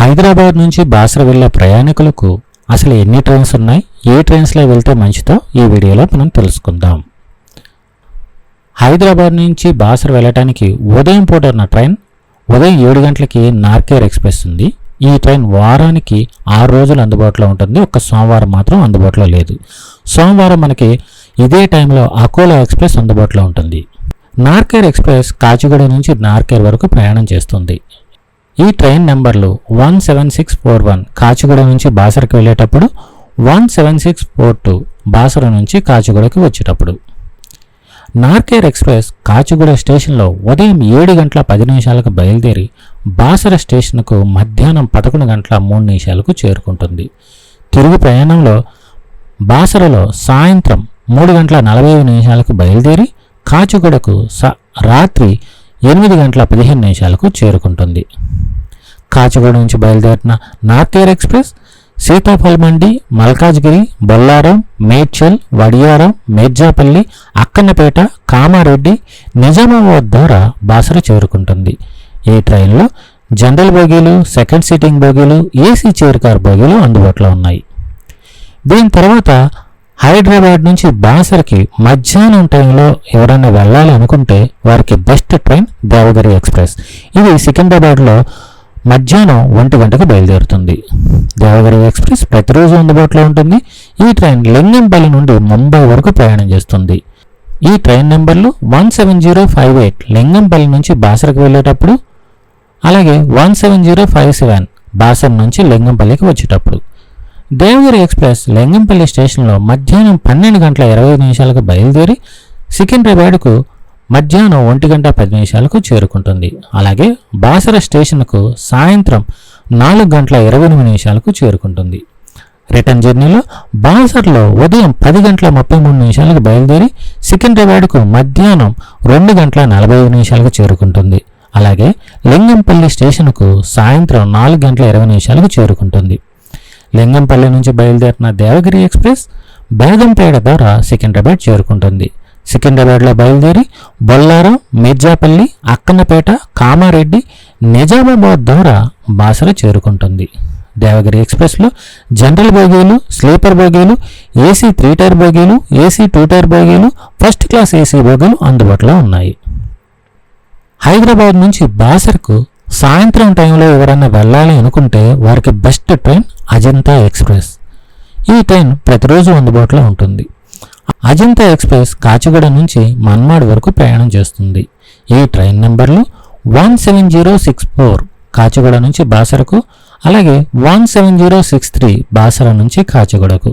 హైదరాబాద్ నుంచి బాసర వెళ్ళే ప్రయాణికులకు అసలు ఎన్ని ట్రైన్స్ ఉన్నాయి? ఏ ట్రైన్స్లో వెళ్తే మంచిదో ఈ వీడియోలో మనం తెలుసుకుందాం. హైదరాబాద్ నుంచి బాసర వెళ్ళటానికి ఉదయం పూట ఉన్న ట్రైన్ ఉదయం ఏడు గంటలకి నార్కేర్ ఎక్స్ప్రెస్ ఉంది. ఈ ట్రైన్ వారానికి ఆరు రోజులు అందుబాటులో ఉంటుంది. ఒక్క సోమవారం మాత్రం అందుబాటులో లేదు. సోమవారం మనకి ఇదే టైంలో అకోలా ఎక్స్ప్రెస్ అందుబాటులో ఉంటుంది. నార్కేర్ ఎక్స్ప్రెస్ కాచిగూడ నుంచి నార్కేర్ వరకు ప్రయాణం చేస్తుంది. ఈ ట్రైన్ నెంబర్లు one seven six four one Kacheguda నుంచి బాసరకు వెళ్ళేటప్పుడు one seven six four two Basara నుంచి కాచిగూడకి వచ్చేటప్పుడు. నార్కేర్ ఎక్స్ప్రెస్ కాచిగూడ స్టేషన్లో ఉదయం ఏడు గంటల పది నిమిషాలకు బయలుదేరి బాసర స్టేషన్కు మధ్యాహ్నం పదకొండు గంటల మూడు నిమిషాలకు చేరుకుంటుంది. తిరుగు ప్రయాణంలో బాసరలో సాయంత్రం మూడు గంటల నలభై ఐదు నిమిషాలకు బయలుదేరి కాచిగూడకు స రాత్రి ఎనిమిది గంటల పదిహేను నిమిషాలకు చేరుకుంటుంది. కాచిగూడ నుంచి బయలుదేరిన north air express Sitaphal Mandi Malkajgiri Bollaram Medchal Wadiaram Mirzapalli Akkannapet Kamareddy Nizamabad ద్వారా బాసర చేరుకుంటుంది. ఈ ట్రైన్లో జనరల్ బోగీలు సెకండ్ సీటింగ్ బోగీలు ఏసీ చైర్ కార్ బోగీలు అందుబాటులో ఉన్నాయి. దీని తర్వాత హైదరాబాద్ నుంచి బాసర్కి మధ్యాహ్నం టైంలో ఎవరైనా వెళ్ళాలి అనుకుంటే వారికి బెస్ట్ ట్రైన్ దేవగిరి ఎక్స్ప్రెస్. ఇది సికింద్రాబాద్లో మధ్యాహ్నం ఒంటి గంటకు బయలుదేరుతుంది. దేవగిరి ఎక్స్ప్రెస్ ప్రతిరోజు అందుబాటులో ఉంటుంది. ఈ ట్రైన్ లింగంపల్లి నుండి ముంబై వరకు ప్రయాణం చేస్తుంది. ఈ ట్రైన్ నెంబర్లు one seven zero five eight Lingampalli నుంచి బాసరకు వెళ్ళేటప్పుడు అలాగే one seven zero five seven Basar నుంచి లింగంపల్లికి వచ్చేటప్పుడు. దేవగిరి ఎక్స్ప్రెస్ లింగంపల్లి స్టేషన్లో మధ్యాహ్నం పన్నెండు గంటల ఇరవై నిమిషాలకు బయలుదేరి సికింద్రాబాద్కు మధ్యాహ్నం ఒంటి గంట పది నిమిషాలకు చేరుకుంటుంది. అలాగే బాసర స్టేషన్కు సాయంత్రం నాలుగు గంటల ఇరవై ఎనిమిది నిమిషాలకు చేరుకుంటుంది. రిటర్న్ జర్నీలో బాసర్లో ఉదయం పది గంటల ముప్పై మూడు నిమిషాలకు బయలుదేరి సికింద్రాబాద్కు మధ్యాహ్నం రెండు గంటల నలభై ఐదు నిమిషాలకు చేరుకుంటుంది. అలాగే లింగంపల్లి స్టేషన్కు సాయంత్రం నాలుగు గంటల ఇరవై నిమిషాలకు చేరుకుంటుంది. లింగంపల్లి నుంచి బయలుదేరిన దేవగిరి ఎక్స్ప్రెస్ బేగంపేట ద్వారా సికింద్రాబాద్ చేరుకుంటుంది. సికింద్రాబాద్లో బయలుదేరి బొల్లారం మిర్జాపల్లి అక్కన్నపేట కామారెడ్డి నిజామాబాద్ ద్వారా బాసర చేరుకుంటుంది. దేవగిరి ఎక్స్ప్రెస్లో జనరల్ బోగీలు స్లీపర్ బోగీలు ఏసీ త్రీ టైర్ బోగీలు ఏసీ టూ టైర్ బోగీలు ఫస్ట్ క్లాస్ ఏసీ బోగీలు అందుబాటులో ఉన్నాయి. హైదరాబాద్ నుంచి బాసర్కు సాయంత్రం టైంలో ఎవరైనా వెళ్ళాలి అనుకుంటే వారికి బెస్ట్ ట్రైన్ అజంతా ఎక్స్ప్రెస్. ఈ ట్రైన్ ప్రతిరోజు అందుబాటులో ఉంటుంది. అజంతా ఎక్స్ప్రెస్ కాచిగూడ నుంచి మన్మాడ్ వరకు ప్రయాణం చేస్తుంది. ఈ ట్రైన్ నెంబర్లు one seven zero six four Kacheguda నుంచి బాసరకు అలాగే one seven zero six three Basara నుంచి కాచిగూడకు.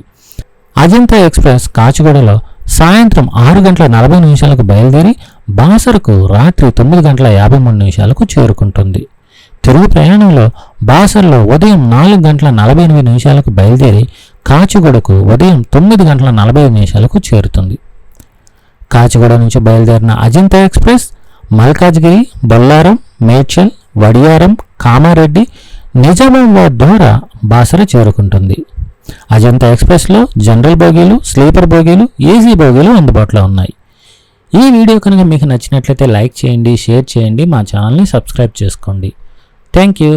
అజంతా ఎక్స్ప్రెస్ కాచిగూడలో సాయంత్రం ఆరు గంటల నలభై నిమిషాలకు బయలుదేరి బాసరకు రాత్రి తొమ్మిది గంటల యాభై మూడు నిమిషాలకు చేరుకుంటుంది. తిరుగు ప్రయాణంలో బాసర్లో ఉదయం నాలుగు గంటల నలభై ఎనిమిది నిమిషాలకు బయలుదేరి కాచిగూడకు ఉదయం తొమ్మిది గంటల నలభై నిమిషాలకు చేరుతుంది. కాచిగూడ నుంచి బయలుదేరిన అజంతా ఎక్స్ప్రెస్ మల్కాజ్గిరి బొల్లారం మేడ్చల్ వడియారం కామారెడ్డి నిజామాబాద్ ద్వారా బాసర చేరుకుంటుంది. అజంతా ఎక్స్ప్రెస్లో జనరల్ బోగీలు స్లీపర్ బోగీలు ఏసీ బోగీలు అందుబాటులో ఉన్నాయి. ఈ వీడియో కనుక మీకు నచ్చినట్లయితే లైక్ చేయండి షేర్ చేయండి మా ఛానల్ని సబ్స్క్రైబ్ చేసుకోండి. Thank you.